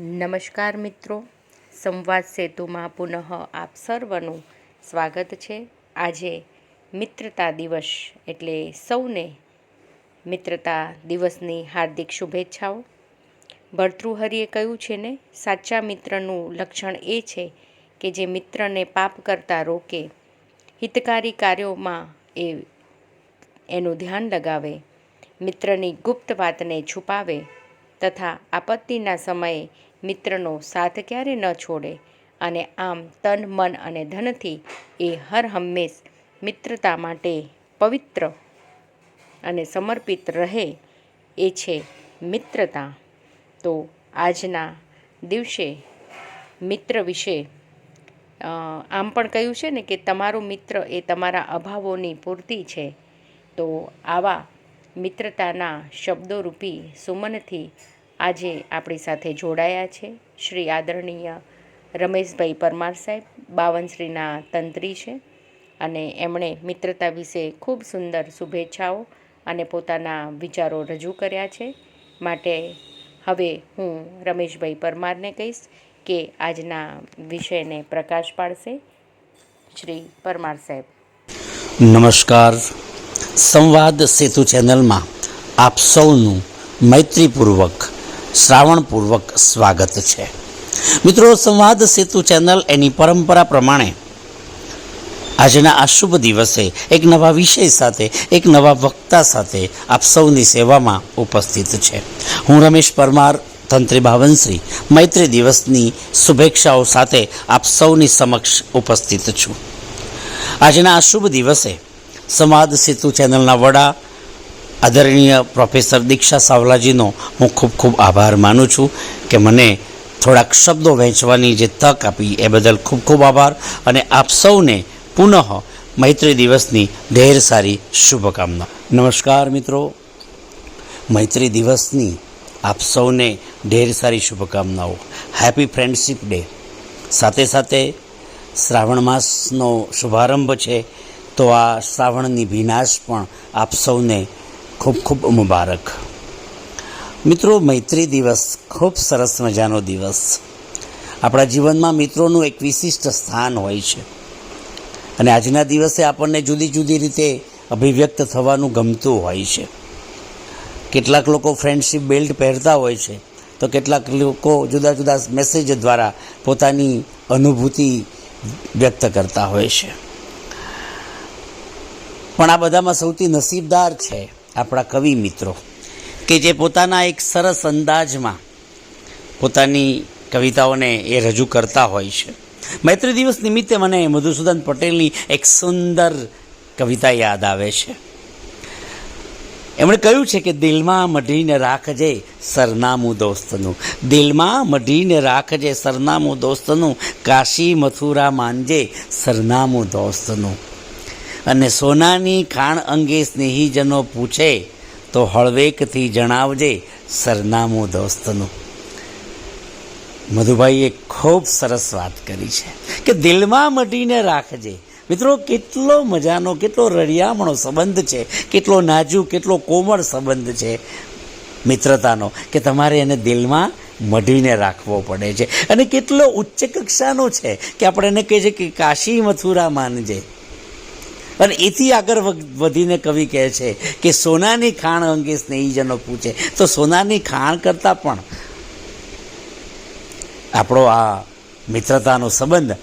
નમસ્કાર મિત્રો. સંવાદ સેતુમાં પુનઃ આપ સર્વનું સ્વાગત છે. આજે મિત્રતા દિવસ એટલે સૌને મિત્રતા દિવસની હાર્દિક શુભેચ્છાઓ. ભર્તૃહરિએ કહ્યું છે ને, સાચા મિત્રનું લક્ષણ એ છે કે જે મિત્રને પાપ કરતા રોકે. હિતકારી કાર્યોમાં એ એનું ધ્યાન લગાવે. મિત્રની ગુપ્ત વાતને છુપાવે. તથા આપત્તિના સમયે મિત્રનો સાથ ક્યારે ન છોડે અને આમ તન, મન અને ધનથી એ હર હંમેશ મિત્રતા માટે પવિત્ર અને સમર્પિત રહે એ છે મિત્રતા. તો આજના દિવસે મિત્ર વિશે આમ પણ કહ્યું છે ને કે તમારો મિત્ર એ તમારા અભાવોની પૂર્તિ છે. તો આવા મિત્રતાના શબ્દોરૂપી સુમનથી આજે આપણી સાથે જોડાયા છે શ્રી આદરણીય રમેશભાઈ પરમાર સાહેબ, બાવનશ્રીના તંત્રી છે અને એમણે મિત્રતા વિશે ખૂબ સુંદર શુભેચ્છાઓ અને પોતાના વિચારો રજૂ કર્યા છે. માટે હવે હું રમેશભાઈ પરમારને કહીશ કે આજના વિષયને પ્રકાશ પાડશે. શ્રી પરમાર સાહેબ. નમસ્કાર. સંવાદ સેતુ ચેનલમાં આપ સૌનું મૈત્રીપૂર્વક શ્રાવણપૂર્વક સ્વાગત છે. મિત્રો, સંવાદ સેતુ ચેનલ એની પરંપરા પ્રમાણે આજના આ શુભ દિવસે એક નવા વિષય સાથે, એક નવા વક્તા સાથે આપ સૌની સેવામાં ઉપસ્થિત છે. હું રમેશ પરમાર, તંત્રી ભાવનશ્રી મૈત્રી દિવસની શુભેચ્છાઓ સાથે આપ સૌની સમક્ષ ઉપસ્થિત છું. આજના આ શુભ દિવસે સંવાદ સેતુ ચેનલના વડા આદરણીય પ્રોફેસર દીક્ષા સાવલાજીનો હું ખૂબ ખૂબ આભાર માનું છું કે મને થોડાક શબ્દો વહેંચવાની જે તક આપી એ બદલ ખૂબ ખૂબ આભાર અને આપ સૌને પુનઃ મૈત્રી દિવસની ઢેર સારી શુભકામના. નમસ્કાર મિત્રો. મૈત્રી દિવસની આપ સૌને ઢેર સારી શુભકામનાઓ. હેપી ફ્રેન્ડશીપ ડે સાથે સાથે શ્રાવણ માસનો શુભારંભ છે તો આ શ્રાવણની વિનાશ પણ આપ સૌને ખૂબ ખૂબ મુબારક. મિત્રો, મૈત્રી દિવસ ખૂબ સરસ મજાનો દિવસ. આપણા જીવનમાં મિત્રોનું એક વિશિષ્ટ સ્થાન હોય છે. અને આજના દિવસે આપણને જુદી જુદી રીતે અભિવ્યક્ત થવાનું ગમતું હોય છે. કેટલાક લોકો ફ્રેન્ડશિપ બેલ્ટ પહેરતા હોય છે, તો કેટલાક લોકો જુદા જુદા મેસેજ દ્વારા પોતાની અનુભૂતિ વ્યક્ત કરતા હોય છે. પણ આ બધામાં સૌથી નસીબદાર છે આપણા કવિ મિત્રો, કે જે પોતાના એક સરસ અંદાજમાં પોતાની કવિતાઓને એ રજૂ કરતા હોય છે. મૈત્રી દિવસ નિમિત્તે મને મધુસૂદન પટેલની એક સુંદર કવિતા યાદ આવે છે. એમણે કહ્યું છે કે દિલમાં મઢીને રાખજે સરનામું દોસ્તનું. દિલમાં મઢીને રાખજે સરનામું દોસ્તનું. કાશી મથુરા માનજે સરનામું દોસ્તનું. અને સોનાની ખાણ અંગે સ્નેહીજનો પૂછે, તો હળવેકથી જણાવજે સરનામું દોસ્તનું. મધુભાઈએ ખૂબ સરસ વાત કરી છે કે દિલમાં મટીને રાખજે. મિત્રો, કેટલો મજાનો, કેટલો રળિયામણો સંબંધ છે, કેટલો નાજુક, કેટલો કોમળ સંબંધ છે. મિત્રતાનો, કે તમારે એને દિલમાં મઢીને રાખવો પડે છે. અને કેટલો ઉચ્ચ કક્ષાનો છે, કે આપણે એને કહે છે કે કાશી મથુરા માનજે. અને એથી આગળ વધ- વધીને કવિ કહે છે કે સોનાની ખાણ અંગે સ્નેહીજનો પૂછે. તો સોનાની ખાણ કરતાં પણ આપણો આ મિત્રતાનો સંબંધ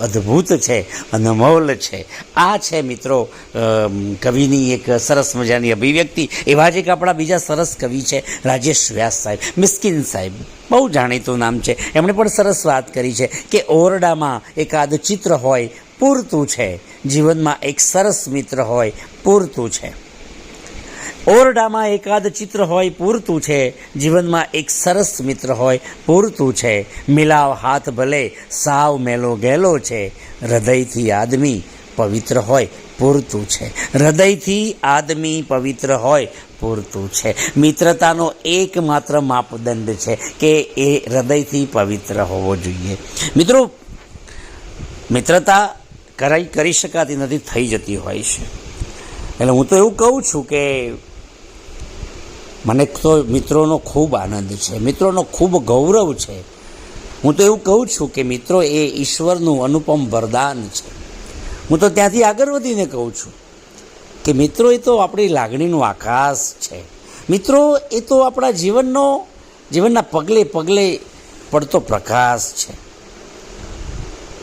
અદ્ભુત છે, અનમોલ છે. આ છે મિત્રો કવિની એક સરસ મજાની અભિવ્યક્તિ. એવા જ એક આપણા બીજા સરસ કવિ છે, રાજેશ વ્યાસ સાહેબ, મિસ્કિન સાહેબ. બહુ જાણીતું નામ છે. એમણે પણ સરસ વાત કરી છે કે ઓરડામાં એકાદ ચિત્ર હોય, પૂરતું છે. જીવનમાં એક સરસ મિત્ર હોય, પૂરતું છે. ઓરડામાં એકાદ ચિત્ર હોય, પૂરતું છે. જીવનમાં એક સરસ મિત્ર હોય, પૂરતું છે. મિલાવ હાથ ભલે સાવ મેલો ગેલો છે. હૃદયથી આદમી પવિત્ર હોય, પૂરતું છે. હૃદયથી આદમી પવિત્ર હોય, પૂરતું છે. મિત્રતાનો એકમાત્ર માપદંડ છે કે એ હૃદયથી પવિત્ર હોવો જોઈએ. મિત્રો, મિત્રતા કરાઈ કરી શકાતી નથી, થઈ જતી હોય છે. એટલે હું તો એવું કહું છું કે મને તો મિત્રોનો ખૂબ આનંદ છે, મિત્રોનો ખૂબ ગૌરવ છે. હું તો એવું કહું છું કે મિત્રો, એ ઈશ્વરનું અનુપમ વરદાન છે. હું તો ત્યાંથી આગળ વધીને કહું છું કે મિત્રો, એ તો આપણી લાગણીનું આકાશ છે. મિત્રો, એ તો આપણા જીવનનો, જીવનના પગલે પગલે પડતો પ્રકાશ છે.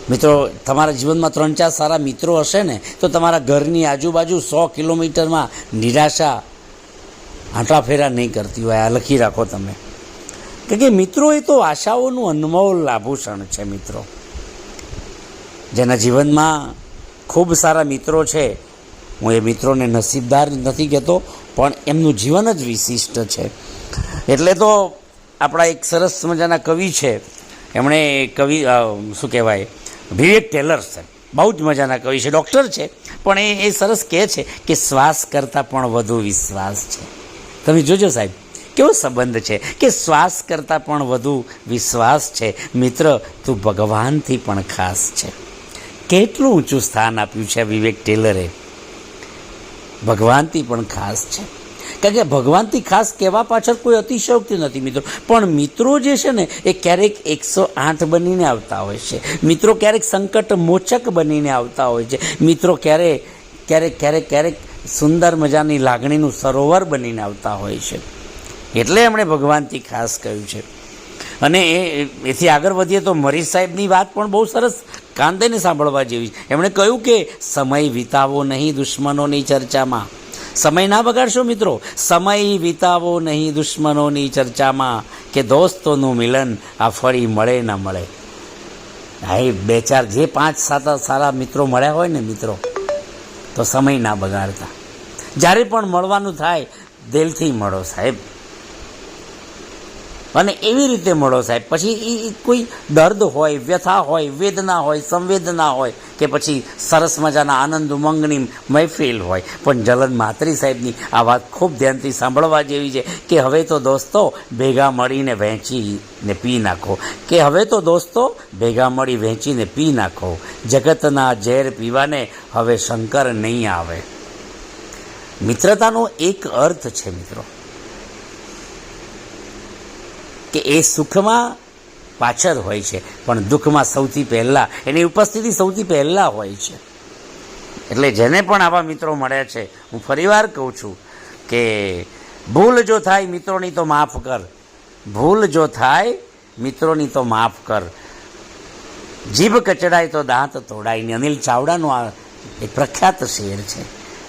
મિત્રો, તમારા જીવનમાં ત્રણ ચાર સારા મિત્રો હશે ને, તો તમારા ઘરની આજુબાજુ સો કિલોમીટરમાં નિરાશા આંટા નહીં કરતી હોય, આ લખી રાખો તમે. કે કે મિત્રો એ તો આશાઓનું અનમોલ આભૂષણ છે મિત્રો. જેના જીવનમાં ખૂબ સારા મિત્રો છે, હું એ મિત્રોને નસીબદાર નથી કહેતો, પણ એમનું જીવન જ વિશિષ્ટ છે. એટલે તો આપણા એક સરસ મજાના કવિ છે. એમણે કવિ શું કહેવાય? વિવેક ટેલર છે બહુ જ મજાના કવિ છે, ડૉક્ટર છે, પણ એ એ સરસ કહે છે કે શ્વાસ કરતાં પણ વધુ વિશ્વાસ છે. તમે જોજો સાહેબ, કેવો સંબંધ છે કે શ્વાસ કરતાં પણ વધુ વિશ્વાસ છે. મિત્ર, તું ભગવાનથી પણ ખાસ છે. કેટલું ઊંચું સ્થાન આપ્યું છે વિવેક ટેલરે. ભગવાનથી પણ ખાસ છે. કારણ કે ભગવાનથી ખાસ કહેવા પાછળ કોઈ અતિશયોક્તિ નથી, મિત્રો. પણ મિત્રો જે છે ને, એ ક્યારેક એકસો આઠ બનીને આવતા હોય છે. મિત્રો ક્યારેક સંકટ મોચક બનીને આવતા હોય છે. મિત્રો ક્યારેક ક્યારેક ક્યારેક ક્યારેક સુંદર મજાની લાગણીનું સરોવર બનીને આવતા હોય છે. એટલે એમણે ભગવાનથી ખાસ કહ્યું છે. અને એ, એથી આગળ વધીએ તો મરીઝ સાહેબની વાત પણ બહુ સરસ કાંદેને સાંભળવા જેવી છે. એમણે કહ્યું કે સમય વિતાવો નહીં દુશ્મનોની ચર્ચામાં. સમય ના બગાડશો મિત્રો. સમય વિતાવો નહીં દુશ્મનોની ચર્ચામાં કે દોસ્તોનું મિલન આ ફરી મળે ના મળે. હા એ બે ચાર જે પાંચ સાત સારા મિત્રો મળ્યા હોય ને મિત્રો, તો સમય ના બગાડતા. જ્યારે પણ મળવાનું થાય, દિલથી મળો સાહેબ. અને એવી રીતે મળો સાહેબ. પછી એ કોઈ દર્દ હોય, વ્યથા હોય, વેદના હોય, સંવેદના હોય કે પછી સરસ મજાના આનંદ, ઉમંગની મહેફિલ હોય. પણ જલન માત્રી સાહેબની આ વાત ખૂબ ધ્યાનથી સાંભળવા જેવી છે કે હવે તો દોસ્તો ભેગા મળીને વહેંચીને પી નાખો. કે હવે તો દોસ્તો ભેગા મળી વહેંચીને પી નાખો. જગતના ઝેર પીવાને હવે શંકર નહીં આવે. મિત્રતાનો એક અર્થ છે મિત્રો. કે એ સુખમાં પાછળ હોય છે. પણ દુઃખમાં સૌથી પહેલાં, એની ઉપસ્થિતિ સૌથી પહેલાં હોય છે. એટલે જેને પણ આવા મિત્રો મળ્યા છે, હું ફરીવાર કહું છું કે ભૂલ જો થાય મિત્રોની તો માફ કર. ભૂલ જો થાય મિત્રોની તો માફ કર. જીભ કચડાય તો દાંત તોડાય અનિલ ચાવડાનું આ એક પ્રખ્યાત શેર છે.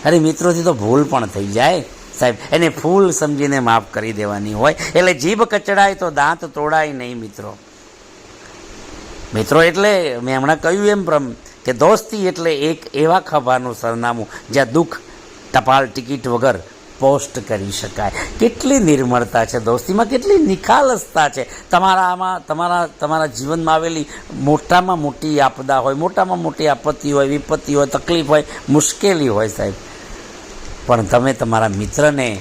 અરે મિત્રોથી તો ભૂલ પણ થઈ જાય. સાહેબ, એને ફૂલ સમજીને માફ કરી દેવાની હોય. એટલે જીભ કચડાય તો દાંત તોડાય નહીં, મિત્રો. મિત્રો, એટલે મેં હમણાં કહ્યું એમ પ્રમ કે દોસ્તી એટલે એક એવા ખભાનું સરનામું જ્યાં દુઃખ, ટપાલ ટિકિટ વગર પોસ્ટ કરી શકાય. કેટલી નિર્મળતા છે દોસ્તીમાં, કેટલી નિખાલસતા છે. તમારામાં તમારા તમારા જીવનમાં આવેલી મોટામાં મોટી આપદા હોય, મોટામાં મોટી આપત્તિ હોય, વિપત્તિ હોય, તકલીફ હોય, મુશ્કેલી હોય સાહેબ. પણ તમે તમારા મિત્રને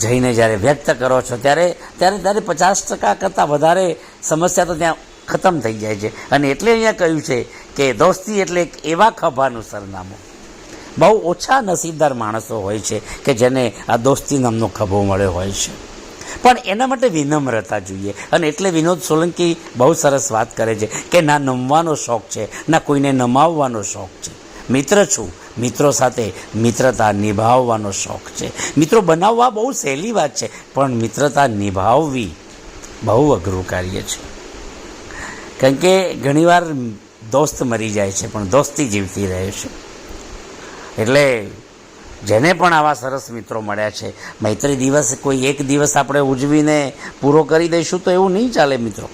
જઈને જ્યારે વ્યક્ત કરો છો, ત્યારે ત્યારે ત્યારે પચાસ ટકા કરતાં વધારે સમસ્યા તો ત્યાં ખતમ થઈ જાય છે. અને એટલે અહીંયા કહ્યું છે કે દોસ્તી એટલે એક એવા ખભાનું સરનામું. બહુ ઓછા નસીબદાર માણસો હોય છે કે જેને આ દોસ્તી નામનો ખભો મળ્યો હોય છે. પણ એના માટે વિનમ્રતા જોઈએ. અને એટલે વિનોદ સોલંકી બહુ સરસ વાત કરે છે કે ના નમવાનો શોખ છે, ના કોઈને નમાવવાનો શોખ છે. મિત્ર છું મિત્રો સાથે મિત્રતા નિભાવવાનો શોખ છે. મિત્રો, બનાવવા બહુ સહેલી વાત છે, પણ મિત્રતા નિભાવવી બહુ અઘરું કાર્ય છે. કારણ કે ઘણીવાર દોસ્ત મરી જાય છે, પણ દોસ્તી જીવતી રહે છે. એટલે જેને પણ આવા સરસ મિત્રો મળ્યા છે, મૈત્રી દિવસ કોઈ એક દિવસ આપણે ઉજવીને પૂરો કરી દઈશું તો એવું નહીં ચાલે મિત્રો.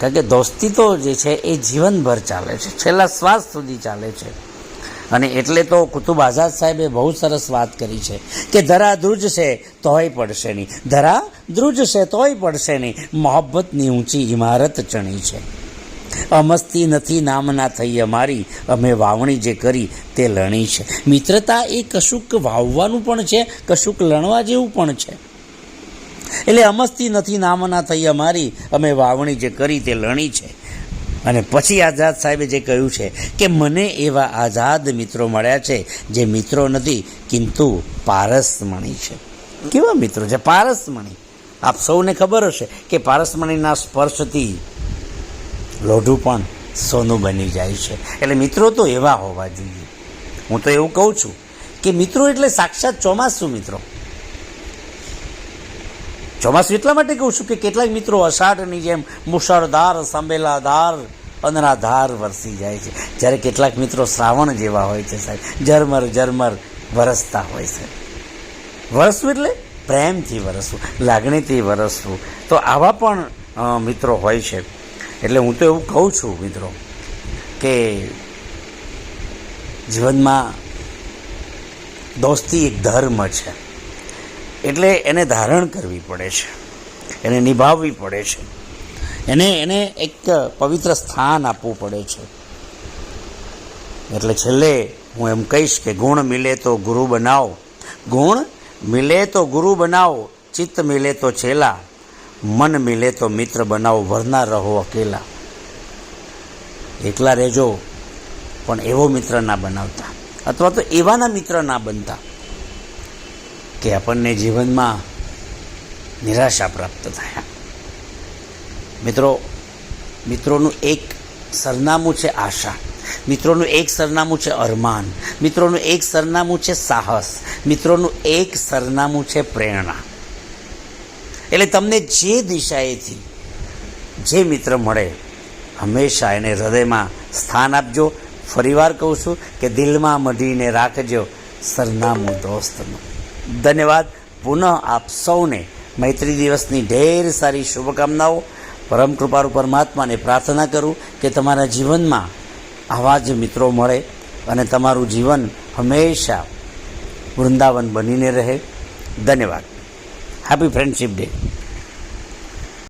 કારણ કે દોસ્તી તો જે છે એ જીવનભર ચાલે છે. છેલ્લા શ્વાસ સુધી ચાલે છે. અને એટલે તો કુતુબ આઝાદ સાહેબે બહુ સરસ વાત કરી છે કે ધરા ધ્રુજ છે તોય પડશે નહીં. ધરા ધ્રુજ છે તોય પડશે નહીં. મોહબ્બતની ઊંચી ઇમારત ચણી છે. અમસ્તી નથી નામના થઈ અમારી અમે વાવણી જે કરી તે લણી છે. મિત્રતા એ કશુંક વાવવાનું પણ છે, કશુંક લણવા જેવું પણ છે. એટલે અમસ્તી નથી નામના થઈ અમારી. અમે વાવણી જે કરી તે લણી છે. અને પછી આઝાદ સાહેબે જે કહ્યું છે કે મને એવા આઝાદ મિત્રો મળ્યા છે જે મિત્રો નથી, કિંતુ પારસમણી છે. કેવા મિત્રો છે? પારસમણી. આપ સૌને ખબર હશે કે પારસમણીના સ્પર્શથી લોઢું પણ સોનું બની જાય છે. એટલે મિત્રો તો એવા હોવા જોઈએ. હું તો એવું કહું છું કે મિત્રો એટલે સાક્ષાત ચોમાસું મિત્રો. ચોમાસું એટલા માટે કહું છું કે કેટલાક મિત્રો અષાઢની જેમ મુશળધાર સંબેલાધાર અનરાધાર વરસી જાય છે. જ્યારે કેટલાક મિત્રો શ્રાવણ જેવા હોય છે સાહેબ. ઝરમર ઝરમર વરસતા હોય છે. વરસવું એટલે પ્રેમથી વરસવું, લાગણીથી વરસવું. તો આવા પણ મિત્રો હોય છે. એટલે હું તો એવું કહું છું મિત્રો કે જીવનમાં દોસ્તી એક ધર્મ છે. એટલે એને ધારણ કરવી પડે છે. એને નિભાવવી પડે છે. એને એને એક પવિત્ર સ્થાન આપવું પડે છે. એટલે છેલ્લે હું એમ કહીશ કે ગુણ મિલે તો ગુરુ બનાવો. ગુણ મિલે તો ગુરુ બનાવો, ચિત્ત મિલે તો છેલા. મન મિલે તો મિત્ર બનાવો, વરના રહો અકેલા. એકલા રહેજો, પણ એવો મિત્ર ના બનાવતા. અથવા તો એવાના મિત્ર ના બનતા. કે આપણને જીવનમાં નિરાશા પ્રાપ્ત થાય. મિત્રો, મિત્રોનું એક સરનામું છે આશા. મિત્રોનું એક સરનામું છે અરમાન. મિત્રોનું એક સરનામું છે સાહસ. મિત્રોનું એક સરનામું છે પ્રેરણા. એટલે તમને જે દિશાએથી જે મિત્ર મળે, હંમેશા એને હૃદયમાં સ્થાન આપજો. ફરીવાર કહું છું કે દિલમાં મઢીને રાખજો સરનામું દોસ્તનું. ધન્યવાદ. પુનઃ આપ સૌને મૈત્રી દિવસની ઢેર સારી શુભકામનાઓ. પરમ કૃપારૂ પરમાત્માને પ્રાર્થના કરું કે તમારા જીવનમાં આવા જ મિત્રો મળે અને તમારું જીવન હંમેશા વૃંદાવન બનીને રહે. ધન્યવાદ. Happy friendship day